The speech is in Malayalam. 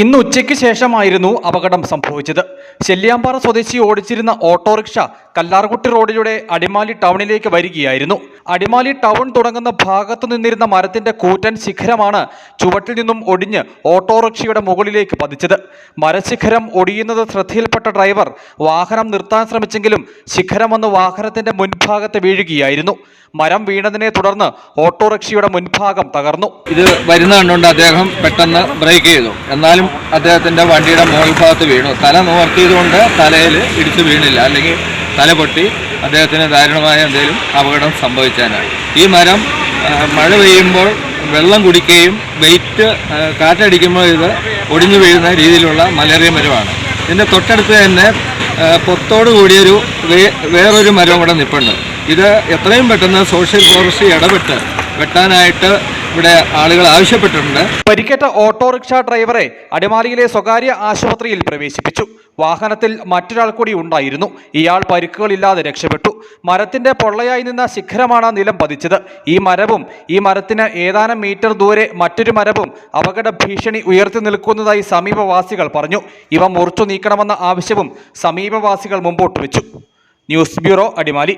ഇന്ന് ഉച്ചയ്ക്ക് ശേഷമായിരുന്നു അപകടം സംഭവിച്ചത്. ശല്യാമ്പാറ സ്വദേശി ഓടിച്ചിരുന്ന ഓട്ടോറിക്ഷ കല്ലാർകുട്ടി റോഡിലൂടെ അടിമാലി ടൗണിലേക്ക് വരികയായിരുന്നു. അടിമാലി ടൗൺ തുടങ്ങുന്ന ഭാഗത്തു നിന്നിരുന്ന മരത്തിന്റെ കൂറ്റൻ ശിഖരമാണ് ചുവട്ടിൽ നിന്നും ഒടിഞ്ഞ് ഓട്ടോറിക്ഷയുടെ മുകളിലേക്ക് പതിച്ചത്. മരശിഖരം ഒടിയുന്നത് ശ്രദ്ധയിൽപ്പെട്ട ഡ്രൈവർ വാഹനം നിർത്താൻ ശ്രമിച്ചെങ്കിലും ശിഖരം വന്ന് വാഹനത്തിന്റെ മുൻഭാഗത്ത് വീഴുകയായിരുന്നു. മരം വീണതിനെ തുടർന്ന് ഓട്ടോറിക്ഷയുടെ മുൻഭാഗം തകർന്നു. ഇത് വരുന്ന കണ്ടുകൊണ്ട് അദ്ദേഹം പെട്ടെന്ന് ബ്രേക്ക് ചെയ്തു. എന്നാലും അദ്ദേഹത്തിന്റെ വണ്ടിയുടെ മുകൾ ഭാഗത്ത് വീണു. തല നിവർത്തിയതുകൊണ്ട് തലയിൽ ഇടിച്ചു വീണില്ല. അല്ലെങ്കിൽ തല പൊട്ടി അദ്ദേഹത്തിന് ദാരുണമായ എന്തെങ്കിലും അപകടം സംഭവിച്ചാനാണ് ഈ മരം മഴ പെയ്യുമ്പോൾ വെള്ളം കുടിക്കുകയും വെയിറ്റ് കാറ്റടിക്കുമ്പോൾ ഇത് ഒടിഞ്ഞു വീഴുന്ന രീതിയിലുള്ള മലേറിയ മരമാണ്. ഇതിന്റെ തൊട്ടടുത്ത് തന്നെ പൊത്തോട് കൂടിയൊരു വേറൊരു മരം കൂടെ നിൽപ്പുണ്ട് ഇത് എത്രയും പെട്ടെന്ന് സോഷ്യൽ ഫോറസ്റ്റ് ഇടപെട്ട് വെട്ടാനായിട്ട് ഇവിടെ ആളുകൾ ആവശ്യപ്പെട്ടിട്ടുണ്ട്. പരിക്കേറ്റ ഓട്ടോറിക്ഷ ഡ്രൈവറെ അടിമാലിയിലെ സ്വകാര്യ ആശുപത്രിയിൽ പ്രവേശിപ്പിച്ചു. വാഹനത്തിൽ മറ്റൊരാൾ കൂടി ഉണ്ടായിരുന്നു. ഇയാൾ പരിക്കുകളില്ലാതെ രക്ഷപ്പെട്ടു. മരത്തിന്റെ പൊള്ളയായി നിന്ന ശിഖരമാണ് നിലം പതിച്ചത്. ഈ മരവും ഈ മരത്തിന് ഏതാനും മീറ്റർ ദൂരെ മറ്റൊരു മരവും അപകട ഭീഷണി ഉയർത്തി നിൽക്കുന്നതായി സമീപവാസികൾ പറഞ്ഞു. ഇവ മുറിച്ചു നീക്കണമെന്ന ആവശ്യവും സമീപവാസികൾ മുമ്പോട്ട് വെച്ചു. News bureau Adimali.